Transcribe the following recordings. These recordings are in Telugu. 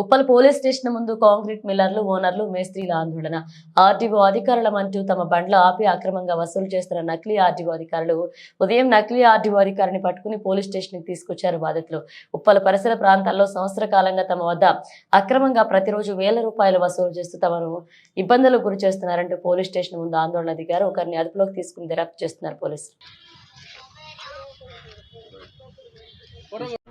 ఉప్పల్ పోలీస్ స్టేషన్ ముందు కాంక్రీట్ మిల్లర్లు ఓనర్లు మేస్త్రీల ఆందోళన. ఆర్డీఓ అధికారులమంటూ తమ బండ్లు ఆపి అక్రమంగా వసూలు చేస్తున్న నకిలీ ఆర్డీఓ అధికారులు ఉదయం నకిలీ ఆర్టీఓ అధికారిని పట్టుకుని పోలీస్ స్టేషన్కి తీసుకొచ్చారు బాధితులు. ఉప్పల్ పరిసర ప్రాంతాల్లో సంవత్సర కాలంగా తమ వద్ద అక్రమంగా ప్రతిరోజు వేల రూపాయలు వసూలు చేస్తూ తమను ఇబ్బందులకు గురి చేస్తున్నారంటూ పోలీస్ స్టేషన్ ముందు ఆందోళన దిగారు. ఒకరిని అదుపులోకి తీసుకుని దర్యాప్తు చేస్తున్నారు పోలీసులు. న్యాయం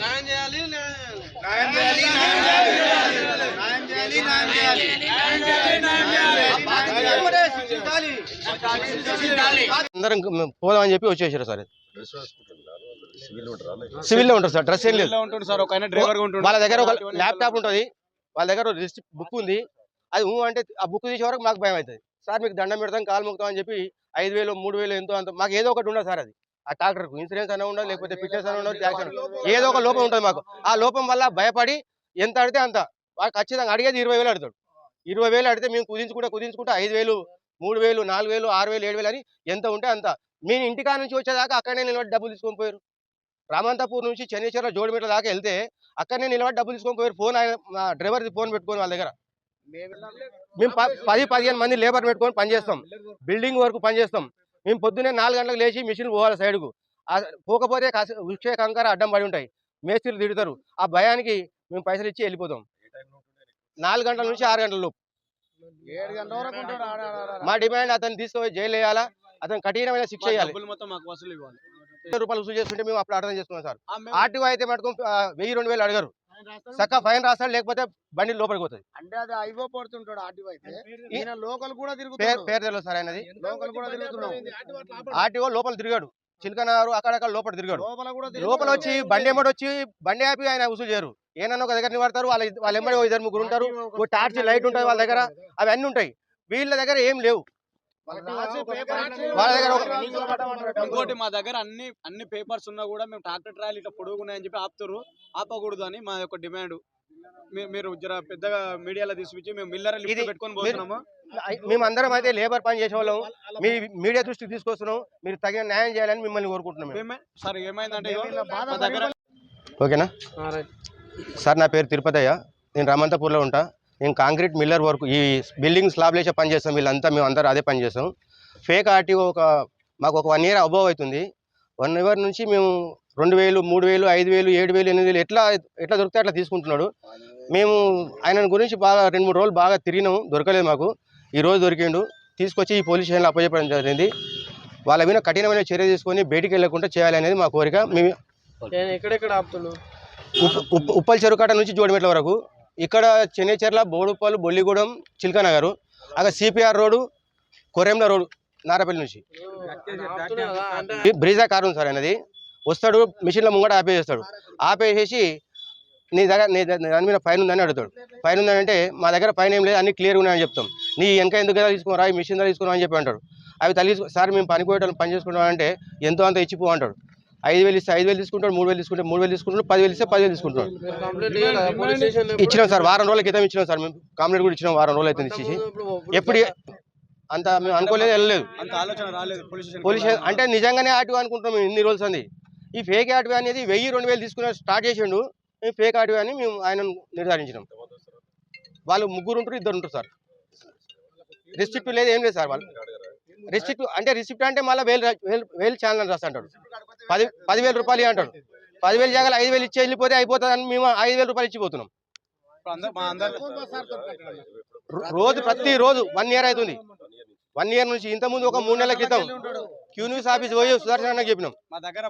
న్యాయం చేయాలి న్యాయం చేయాలి న్యాయం చేయాలి న్యాయం చేయాలి న్యాయం చేయాలి న్యాయం చేయాలి అందరం పోదామని చెప్పి వచ్చేసారు సార్. సివిల్లో ఉంటారు సార్ డ్రెస్ ఏం లేదు. వాళ్ళ దగ్గర ఒక ల్యాప్టాప్ ఉంటుంది. వాళ్ళ దగ్గర ఒక లిస్ట్ బుక్ ఉంది. అది ఊ అంటే ఆ బుక్ తీసే వరకు మాకు భయం అవుతుంది. సార్ మీకు దండం పెడతాం కాలు మొక్కుతాం అని చెప్పి ఐదు వేలు మూడు వేలు ఎంతో అంత మాకు ఏదో ఒకటి ఉండదు సార్ అది. ఆ ట్రాక్టర్కు ఇన్సూరెన్స్ అనే ఉండదు లేకపోతే ఫిట్నెస్ అనే ఉండదు ట్యాక్స్ అనే ఉండదు. ఏదో ఒక లోపం ఉంటుంది మాకు. ఆ లోపం వల్ల భయపడి ఎంత అడితే అంత. వాడు ఖచ్చితంగా అడిగేది ఇరవై వేలు అడుగుతాడు. ఇరవై వేలు అడిగితే మేము కుదించుకుంటే కుదించుకుంటే ఐదు వేలు మూడు వేలు నాలుగు వేలు ఆరు వేలు ఏడు వేలు అని ఎంత ఉంటే అంత. మేము ఇంటికా నుంచి వచ్చేదాకా అక్కడనే నిలబడి డబ్బులు తీసుకొని పోయారు. రామంతాపూర్ నుంచి చెన్నైశ్వర జోడిమిట్ల దాకా వెళ్తే అక్కడనే నిలబడి డబ్బులు తీసుకొని పోయారు. ఫోన్ డ్రైవర్ ఫోన్ పెట్టుకొని వాళ్ళ దగ్గర. మేము పది పదిహేను మంది లేబర్ పెట్టుకొని పనిచేస్తాం బిల్డింగ్ వరకు పనిచేస్తాం మేము పొద్దున్నే నాలుగు గంటలకు లేచి మిషన్ పోవాలి సైడ్కు. ఆ పోకపోతే ఉక్షే కంకర అడ్డం పడి ఉంటాయి. మేస్త్రీలు తిడతారు. ఆ భయానికి మేము పైసలు ఇచ్చి వెళ్ళిపోతాం. నాలుగు గంటల నుంచి ఆరు గంటల లోపు. మా డిమాండ్ అతను తీసుకుపోయి జైలు వేయాలా? అతను కఠినమైన శిక్ష ఇవ్వాలి. వెయ్యి రూపాయలు వసూలు చేస్తుంటే మేము అప్పుడు అర్థం చేసుకున్నాం సార్. ఆర్టీఓ అయితే మటుకు వెయ్యి రెండు వేలు అడగరు. చక్క ఫైన్ రాస్తాడు లేకపోతే బండి లోపలికి పోతుంది. అంటే అది ఐవో పడుతుంటాడు ఆర్టీఓ అయితే. లోకల్ కూడా పేరు తిరుగుతాడు పేరు తెలియదు సార్ ఆయనది. లోకల్ కూడా ఆర్టీఓ లోపల తిరిగాడు. చిలకనారు అక్కడక్కడ లోపల తిరిగాడు. లోపల వచ్చి బండి ఎమ్మడి వచ్చి బండి ఆపి ఆయన వసూలు చేయరు. ఏనన్నా ఒక దగ్గర నిలబడతారు వాళ్ళ వాళ్ళ ఎమ్మడి ఇద్దరు ముగ్గురు ఉంటారు. టార్చ్ లైట్ ఉంటుంది వాళ్ళ దగ్గర. అవి అన్ని ఉంటాయి. వీళ్ళ దగ్గర ఏం లేవు. ఇంకోటి మా దగ్గర అన్ని అన్ని పేపర్స్ ఉన్నా కూడా మేము ట్రాక్టర్ ట్రాయల్ ఇట్లా పొడుగున్నాయని చెప్పి ఆపుతారు ఆపకూడదు అని మా యొక్క డిమాండ్. మీరు జర పెద్దగా మీడియాలో తీసుకొచ్చి మేము మిల్లర్ పెట్టుకొని పోతున్నాము. మేము అందరం అయితే లేబర్ పని చేసే వాళ్ళం మీ మీడియా దృష్టికి తీసుకొస్తున్నాం. మీరు తగిన న్యాయం చేయాలని మిమ్మల్ని కోరుకుంటున్నాం సార్ ఏమైందంటే దగ్గర ఓకేనా? సార్ నా పేరు తిరుపతయ్య. నేను రామంతపూర్లో ఉంటా. నేను కాంక్రీట్ మిల్లర్ వర్క్ ఈ బిల్డింగ్ స్లాబ్ లేచే పని చేస్తాం వీళ్ళంతా మేము అందరూ అదే పని చేస్తాం. ఫేక్ ఆర్టీఓ ఒక మాకు ఒక వన్ ఇయర్ అబోవ్ అవుతుంది. వన్ ఇయర్ నుంచి మేము రెండు వేలు మూడు వేలు ఐదు వేలు ఏడు వేలు ఎనిమిది వేలు ఎట్లా ఎట్లా దొరికితే అట్లా తీసుకుంటున్నాడు. మేము ఆయన గురించి బాగా రెండు మూడు రోజులు బాగా తిరిగినాము దొరకలేదు మాకు. ఈ రోజు దొరికిండు. తీసుకొచ్చి ఈ పోలీస్ స్టేషన్లో అప్పచెప్పడం జరిగింది. వాళ్ళ మీద కఠినమైన చర్య తీసుకొని బయటికి వెళ్ళకుండా చేయాలనేది మా కోరిక. మేము ఎక్కడెక్కడ ఉప్- ఉప్పల్ చెరుకట నుంచి జోడిమెట్ల వరకు. ఇక్కడ చెన్నైచెర్ల బోడుప్పల్ బొల్లిగూడెం చిల్కనగర్ అక్కడ సిపిఆర్ రోడ్డు కొరెంల రోడ్ నారపల్లి నుంచి. బ్రీజా కారు ఉంది సార్ అనేది వస్తాడు మిషన్లో ముంగట ఆపేసేస్తాడు. ఆపేసేసి నీ దగ్గర నీ దాని మీద ఫైన్ ఉందని అడుగుతాడు. ఫైన్ ఉందంటే అంటే మా దగ్గర ఫైన్ ఏం లేదు అన్ని క్లియర్గా ఉన్నాయని చెప్తాం. నీ వెనక ఎందుకు కదా తీసుకురా ఈ మిషన్ దగ్గర తీసుకురా అని చెప్పి అంటాడు. అవి తల్లి సార్ మేము పనిపోయేటోళ్ళు పని చేసుకుంటాం అంటే ఎంతో అంత ఇచ్చిపో అంటాడు. ఐదు వేలు ఇస్తే ఐదు వేలు తీసుకుంటాడు మూడు వేలు తీసుకుంటే మూడు వేలు తీసుకుంటాడు పదివేలు ఇస్తే పదివేలు తీసుకుంటాడు. ఇచ్చినాం సార్ వారం రోజుల క్రితం ఇచ్చినాం సార్ మేము కాంప్లైంట్ కూడా ఇచ్చినాం వారం రోజులు అవుతుంది ఇచ్చేసి. ఎప్పుడు అంత మేము అనుకోలేదు వెళ్ళలేదు. పోలీస్ అంటే నిజంగానే ఆటో అనుకుంటున్నాం మేము ఇన్ని రోజులు అంది ఈ ఫేక్ ఆటో అనేది వెయ్యి రెండు వేలు తీసుకుని స్టార్ట్ చేసిండు మేము ఫేక్ ఆటో అని మేము ఆయన నిర్ధారించినాం. వాళ్ళు ముగ్గురు ఉంటారు ఇద్దరు ఉంటారు సార్. రిసిప్ట్ లేదు ఏం లేదు సార్ వాళ్ళు. రిసిప్ట్ అంటే రిసిప్ట్ అంటే మళ్ళీ వేలు వేలు వేలు ఛానల్ రాస్తా అంటాడు పది పదివేల రూపాయలు అంటాడు. పదివేలు జాగాలు ఐదు వేలు ఇచ్చి వెళ్ళిపోతే అయిపోతుంది అని మేము ఐదు వేల రూపాయలు ఇచ్చిపోతున్నాం. రోజు ప్రతి రోజు వన్ ఇయర్ అవుతుంది. వన్ ఇయర్ నుంచి ఇంత ముందు ఒక మూడు నెలల క్రితం క్యూ న్యూస్ ఆఫీస్ పోయి సుదర్శన్ అన్న చెప్పినాం.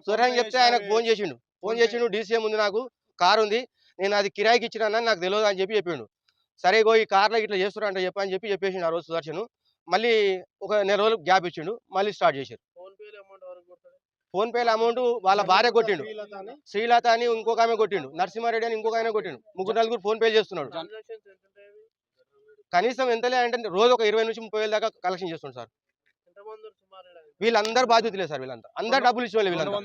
సుదర్శన్ చెప్తే ఆయనకు ఫోన్ చేసిండు. ఫోన్ చేసిండు డీసీఎం ఉంది నాకు కారు ఉంది. నేను అది కిరాయికి ఇచ్చినా నాకు తెలియదు అని చెప్పి చెప్పిండు. సరే గో ఈ కార్లో ఇట్లా చేస్తున్నారంట చెప్పని చెప్పి చెప్పేసిండు ఆ రోజు సుదర్శన్. మళ్ళీ ఒక నెల రోజులు గ్యాప్ ఇచ్చిండు. మళ్ళీ స్టార్ట్ చేశారు. ఫోన్ పేల అమౌంట్ వాళ్ళ భార్య కొట్టిండు. శ్రీలత అని ఇంకొక ఆమె కొట్టిండు. నరసింహారెడ్డి అని ఇంకొక ఆయన కొట్టిండు. ముగ్గురు నలుగురు ఫోన్ పే చేస్తున్నాడు. కనీసం ఎంతలే అంటే రోజు ఒక ఇరవై నుంచి ముప్పై వేల దాకా కలెక్షన్ చేస్తున్నాడు సార్. వీళ్ళందరూ బాధ్యతలే సార్ వీళ్ళంతా. అందరు డబ్బులు ఇచ్చిన వాళ్ళు వీళ్ళంతా.